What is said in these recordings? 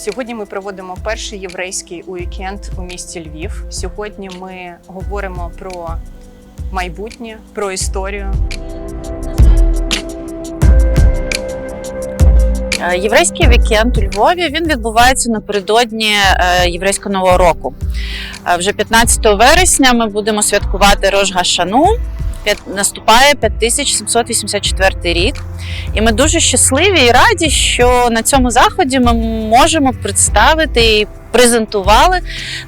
Сьогодні ми проводимо перший єврейський уікенд у місті Львів. Сьогодні ми говоримо про майбутнє, про історію. Е, Єврейський вікенд у Львові він відбувається напередодні е, єврейського нового року. Е, Вже 15 вересня ми будемо святкувати Рож Гашану. П'ят- Наступає 5784 рік, і ми дуже щасливі і раді, що на цьому заході ми можемо представити і презентували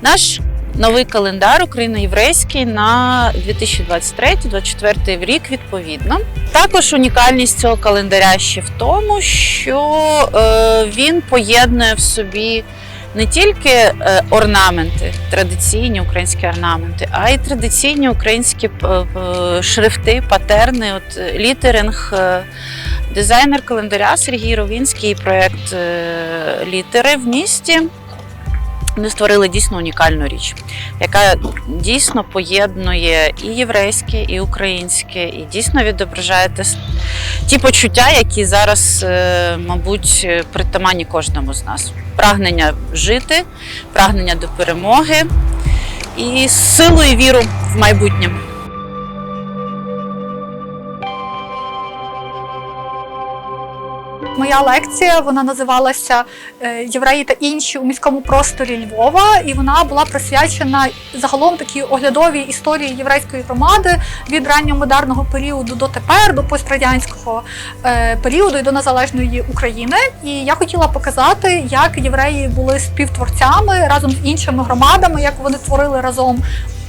наш новий календар україно-єврейський на 2023-2024 рік відповідно. Також унікальність цього календаря ще в тому, що е, він поєднує в собі не тільки е, орнаменти, традиційні українські орнаменти, а й традиційні українські е, шрифти, патерни, от е, літеринг. Дизайнер календаря Сергій Ровінський і проєкт е, літери в місті. Вони створили дійсно унікальну річ, яка дійсно поєднує і єврейське, і українське, і дійсно відображає ті почуття, які зараз, е, мабуть, притаманні кожному з нас. Прагнення жити, прагнення до перемоги і силу і віру в майбутнє. Моя лекція вона називалася е, Євреї та інші у міському просторі Львова, і вона була присвячена загалом такій оглядовій історії єврейської громади від ранньомодерного періоду до тепер, до пострадянського е, періоду і до незалежної України. І я хотіла показати, як євреї були співтворцями разом з іншими громадами, як вони творили разом.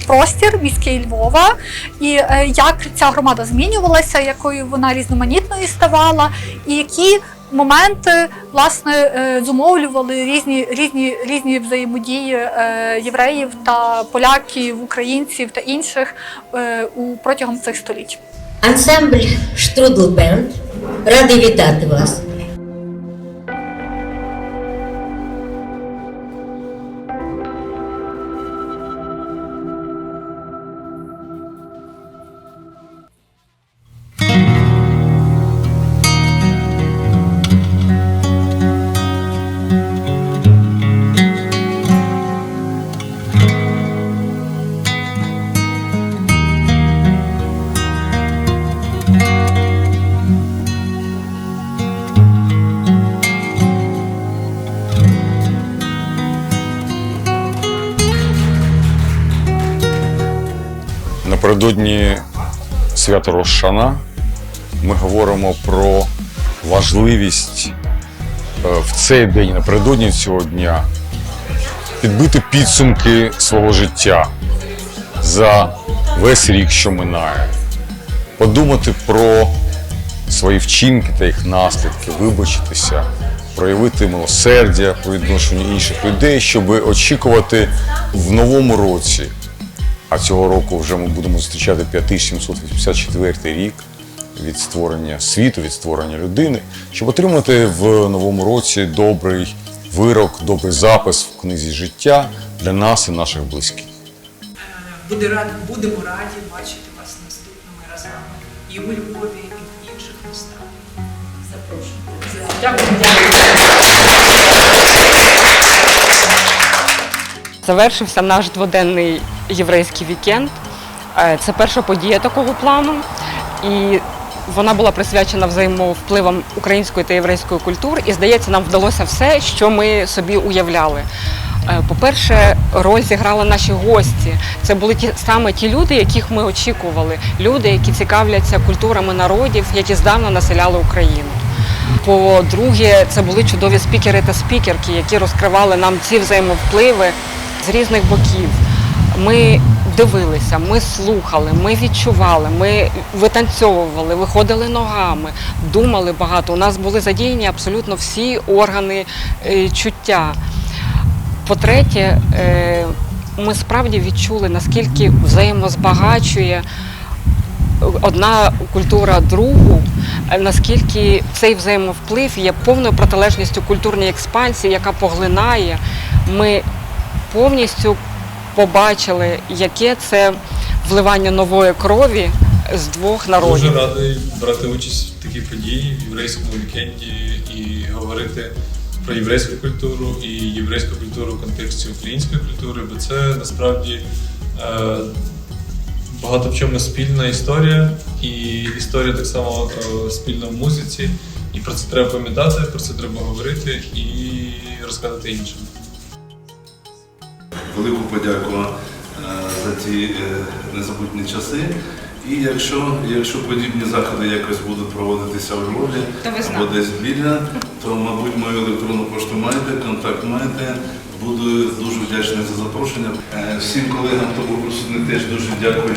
Простір міський Львова, і е, як ця громада змінювалася, якою вона різноманітною ставала, і які моменти власне е, зумовлювали різні різні різні взаємодії е, євреїв та поляків, українців та інших е, у протягом цих століть. Ансамбль Штрудлбенд радий вітати вас. Напередодні свята Рошана ми говоримо про важливість е, в цей день, напередодні цього дня, підбити підсумки свого життя за весь рік, що минає, подумати про свої вчинки та їх наслідки, вибачитися, проявити милосердя по відношенню інших людей, щоб очікувати в новому році. А цього року вже ми будемо зустрічати 5784 рік від створення світу, від створення людини, щоб отримати в новому році добрий вирок, добрий запис в книзі життя для нас і наших близьких. Буде рад, будемо раді бачити вас наступними разами і у Львові, і в інших містах. Запрошую. Дякую. Завершився наш дводенний єврейський вікенд. Е, Це перша подія такого плану, і вона була присвячена взаємовпливам української та єврейської культур. І здається, нам вдалося все, що ми собі уявляли. Е, По-перше, роль зіграли наші гості. Це були ті саме ті люди, яких ми очікували. Люди, які цікавляться культурами народів, які здавна населяли Україну. По-друге, це були чудові спікери та спікерки, які розкривали нам ці взаємовпливи з різних боків. Ми дивилися, ми слухали, ми відчували, ми витанцьовували, виходили ногами, думали багато. У нас були задіяні абсолютно всі органи е, чуття. По-третє, е, ми справді відчули, наскільки взаємозбагачує одна культура другу, наскільки цей взаємовплив є повною протилежністю культурній експансії, яка поглинає. Ми повністю побачили, яке це вливання нової крові з двох народів. Дуже радий брати участь в такій події в єврейському вікенді і говорити про єврейську культуру і єврейську культуру в контексті української культури, бо це насправді е, багато в чому спільна історія, і історія так само е, спільна в музиці. І про це треба пам'ятати, про це треба говорити і розказати іншим. Велику подяку е, за ті е, незабутні часи. І якщо, якщо подібні заходи якось будуть проводитися у Львові або десь біля, то, мабуть, мою електронну пошту маєте, контакт маєте. Буду дуже вдячний за запрошення. Е, Всім колегам, хто був присутній, теж дуже дякую.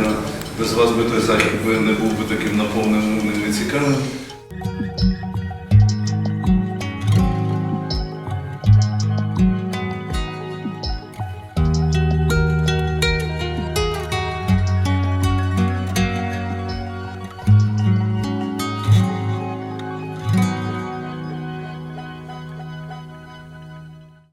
Без вас би той захід не був би таким наповненим і цікавим.